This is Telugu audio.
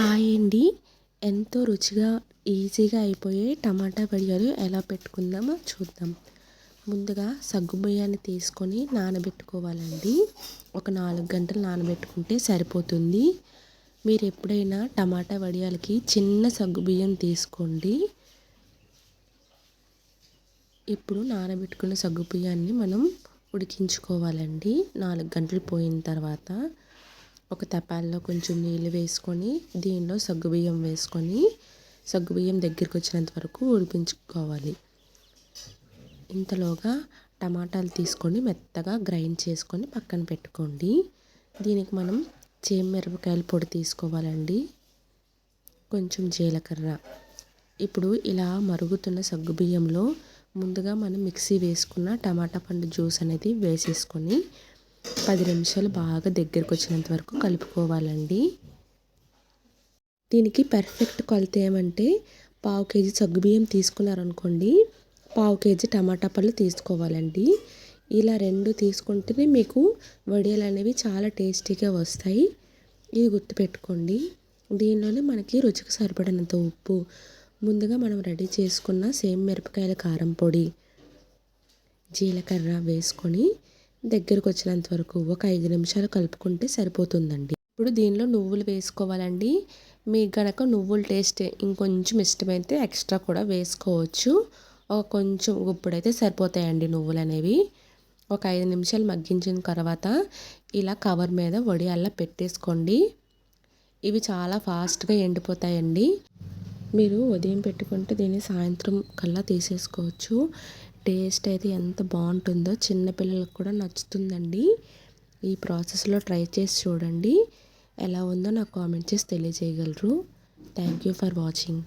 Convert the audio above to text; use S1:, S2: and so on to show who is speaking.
S1: హాయ్ అండి. ఎంతో రుచిగా ఈజీగా అయిపోయే టమాటా వడియాలు ఎలా పెట్టుకుందామో చూద్దాం. ముందుగా సగ్గు బియ్యాన్ని తీసుకొని నానబెట్టుకోవాలండి. ఒక నాలుగు గంటలు నానబెట్టుకుంటే సరిపోతుంది. మీరు ఎప్పుడైనా టమాటా వడియాలకి చిన్న సగ్గు బియ్యం తీసుకోండి. ఇప్పుడు నానబెట్టుకున్న సగ్గు బియ్యాన్ని మనం ఉడికించుకోవాలండి. నాలుగు గంటలు పోయిన తర్వాత ఒక తపాల్లో కొంచెం నీళ్ళు వేసుకొని దీనిలో సగ్గుబియ్యం వేసుకొని సగ్గుబియ్యం దగ్గరికి వచ్చినంత వరకు ఉడిపించుకోవాలి ఇంతలోగా టమాటాలు తీసుకొని మెత్తగా గ్రైండ్ చేసుకొని పక్కన పెట్టుకోండి. దీనికి మనం చేమిరపకాయల పొడి తీసుకోవాలండి. కొంచెం జీలకర్ర. ఇప్పుడు ఇలా మరుగుతున్న సగ్గుబియ్యంలో ముందుగా మనం మిక్సీ వేసుకున్న టమాటా పండు జ్యూస్ అనేది వేసేసుకొని పది నిమిషాలు బాగా దగ్గరకు వచ్చినంత వరకు కలుపుకోవాలండి. దీనికి పర్ఫెక్ట్ కొలత ఏమంటే పావు కేజీ సగ్గుబియ్యం తీసుకున్నారనుకోండి పావు కేజీ టమాటా పళ్ళు తీసుకోవాలండి. ఇలా రెండు తీసుకుంటేనే మీకు వడియాలు అనేవి చాలా టేస్టీగా వస్తాయి. ఇది గుర్తుపెట్టుకోండి. దీనిలోనే మనకి రుచికి సరిపడినంత ఉప్పు ముందుగా మనం రెడీ చేసుకున్న సేమ్ మిరపకాయల కారం పొడి జీలకర్ర వేసుకొని దగ్గరకు వచ్చినంత వరకు ఒక ఐదు నిమిషాలు కలుపుకుంటే సరిపోతుందండి. ఇప్పుడు దీనిలో నువ్వులు వేసుకోవాలండి. మీకు గనక నువ్వుల టేస్ట్ ఇంకొంచెం ఇష్టమైతే ఎక్స్ట్రా కూడా వేసుకోవచ్చు. ఒక కొంచెం ఇప్పుడైతే సరిపోతాయండి నువ్వులు అనేవి ఒక ఐదు నిమిషాలు మగ్గించిన తర్వాత ఇలా కవర్ మీద వడియాల్లా పెట్టేసుకోండి. ఇవి చాలా ఫాస్ట్గా ఎండిపోతాయండి. మీరు ఉదయం పెట్టుకుంటే దీన్ని సాయంత్రం కల్లా తీసేసుకోవచ్చు. టేస్ట్ అయితే ఎంత బాగుంటుందో చిన్నపిల్లలకు కూడా నచ్చుతుందండి. ఈ ప్రాసెస్లో ట్రై చేసి చూడండి. ఎలా ఉందో నాకు కామెంట్ చేసి తెలియజేయగలరు. Thank you for watching.